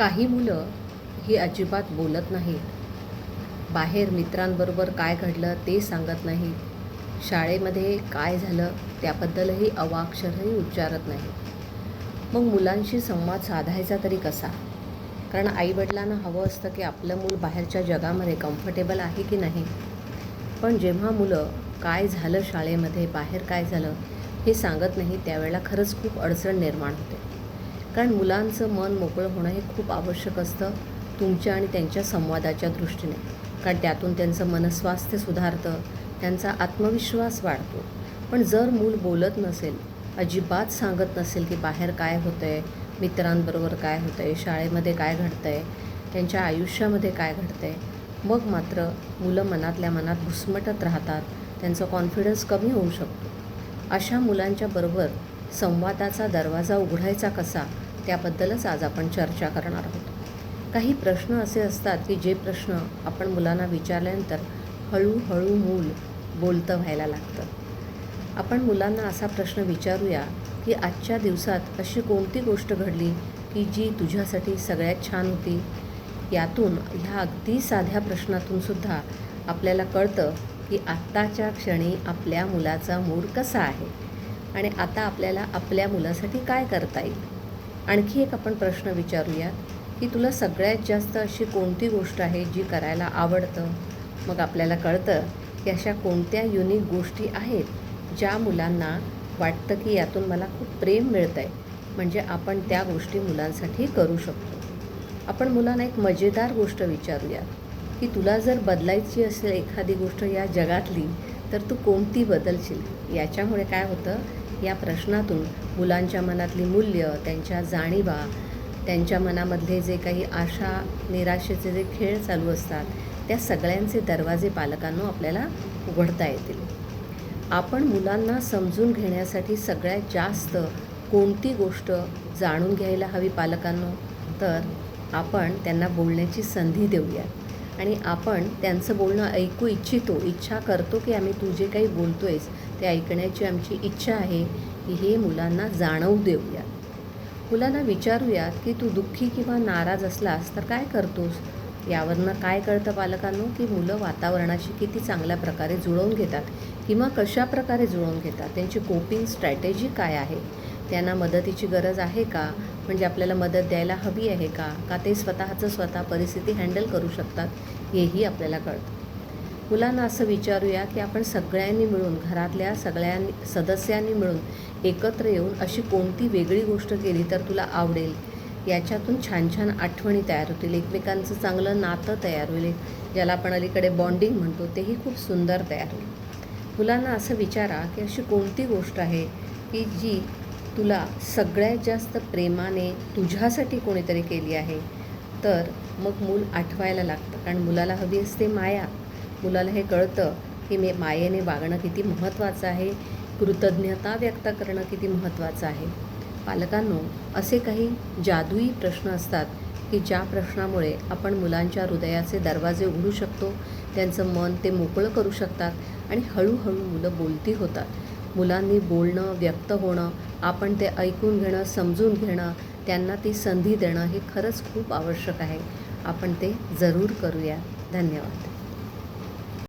काही मुलं ही अजिबात बोलत नाहीत. बाहेर मित्रांबरोबर काय घडलं ते सांगत नाहीत. शाळेमध्ये काय झालं त्याबद्दलही अवाक्षरही उच्चारत नाहीत. मग मुलांशी संवाद साधायचा तरी कसा? कारण आईवडिलांना हवं असतं की आपलं मूल बाहेरच्या जगामध्ये कम्फर्टेबल आहे की नाही? पण जेव्हा मुलं काय झालं शाळेमध्ये बाहेर काय झालं हे सांगत नाही त्यावेळेला खरंच खूप अडचण निर्माण होते. कारण मुलांचं मन मोकळं होणं हे खूप आवश्यक असतं तुमच्या आणि त्यांच्या संवादाच्या दृष्टीने. कारण त्यातून त्यांचं मनस्वास्थ्य सुधारतं त्यांचा आत्मविश्वास वाढतो. पण जर मूल बोलत नसेल अजिबात सांगत नसेल की बाहेर काय होतं आहे मित्रांबरोबर काय होतं आहे शाळेमध्ये काय घडतं आहे त्यांच्या आयुष्यामध्ये काय घडतं आहे मग मात्र मुलं मनातल्या मनात घुसमटत राहतात त्यांचा कॉन्फिडन्स कमी होऊ शकतो. अशा मुलांच्या बरोबर संवादाचा दरवाजा उघडायचा कसा त्याबद्दलच आज आपण चर्चा करणार आहोत. काही प्रश्न असे असतात की जे प्रश्न आपण मुलांना विचारल्यानंतर हळूहळू मूल बोलतं व्हायला लागतं. आपण मुलांना असा प्रश्न विचारूया की आजच्या दिवसात अशी कोणती गोष्ट घडली की जी तुझ्यासाठी सगळ्यात छान होती? यातून ह्या अगदी साध्या प्रश्नातून सुद्धा आपल्याला कळतं की आत्ताच्या क्षणी आपल्या मुलाचा मूड कसा आहे. आणि आता आपल्याला आपल्या मुलासाठी काय करता येईल? आणखी एक आपण प्रश्न विचारूया की तुला सगळ्यात जास्त अशी कोणती गोष्ट आहे जी करायला आवडतं? मग आपल्याला कळतं की अशा कोणत्या युनिक गोष्टी आहेत ज्या मुलांना वाटतं की यातून मला खूप प्रेम मिळतं आहे म्हणजे आपण त्या गोष्टी मुलांसाठी करू शकतो. आपण मुलांना एक मजेदार गोष्ट विचारूया की तुला जर बदलायची असेल एखादी गोष्ट या जगातली तर तू कोणती बदलशील? याच्यामुळे काय होतं? या प्रश्नातून मुलांच्या मनातली मूल्य त्यांच्या जाणीवा त्यांच्या मनामधले जे काही आशा निराशेचे जे खेळ चालू असतात त्या सगळ्यांचे दरवाजे पालकांनो आपल्याला उघडता येतील. आपण मुलांना समजून घेण्यासाठी सगळ्यात जास्त कोणती गोष्ट जाणून घ्यायला हवी पालकांनो? तर आपण त्यांना बोलण्याची संधी देऊया आणि आपण त्यांचं बोलणं ऐकू इच्छितो इच्छा करतो की आम्ही तू जे काही बोलतो आहेस ते ऐकण्याची आमची इच्छा आहे की हे मुलांना जाणवू देऊया. मुलांना विचारूयात की तू दुःखी किंवा नाराज असलास तर काय करतोस? यावरनं काय कळतं पालकांनो की मुलं वातावरणाशी किती चांगल्या प्रकारे जुळवून घेतात किंवा कशा प्रकारे जुळवून घेतात? त्यांची कोपिंग स्ट्रॅटेजी काय आहे? त्यांना मदतीची गरज आहे का? म्हणजे आपल्याला मदत द्यायला हवी आहे का? का ते स्वतःचं स्वतः परिस्थिती हँडल करू शकतात हेही आपल्याला कळतं. मुलांना असं विचारूया की आपण सगळ्यांनी मिळून घरातल्या सगळ्यांनी सदस्यांनी मिळून एकत्र येऊन अशी कोणती वेगळी गोष्ट केली तर तुला आवडेल? याच्यातून छान छान आठवणी तयार होतील. एकमेकांचं चांगलं नातं तयार होईल. ज्याला आपण अलीकडे बॉन्डिंग म्हणतो तेही खूप सुंदर तयार होईल. मुलांना असं विचारा की अशी कोणती गोष्ट आहे की जी तुला सगळ्यात जास्त प्रेमाने तुझ्यासाठी कोणीतरी केली आहे? तर मग मूल आठवायला लागतं. कारण मुलाला हवी असते माया. मुलाला हे कळतं की मी मायेने वागणं किती महत्त्वाचं आहे. कृतज्ञता व्यक्त करणं किती महत्त्वाचं आहे. पालकांनो असे काही जादुई प्रश्न असतात की ज्या प्रश्नामुळे आपण मुलांच्या हृदयाचे दरवाजे उघडू शकतो त्यांचं मन ते मोकळं करू शकतात आणि हळूहळू मुलं बोलती होतात. मुलांनी बोलणं व्यक्त होणं आपण ते ऐकून घेणं समजून घेणं त्यांना ती संधी देणं हे खरंच खूप आवश्यक आहे. आपण ते जरूर करूया. धन्यवाद.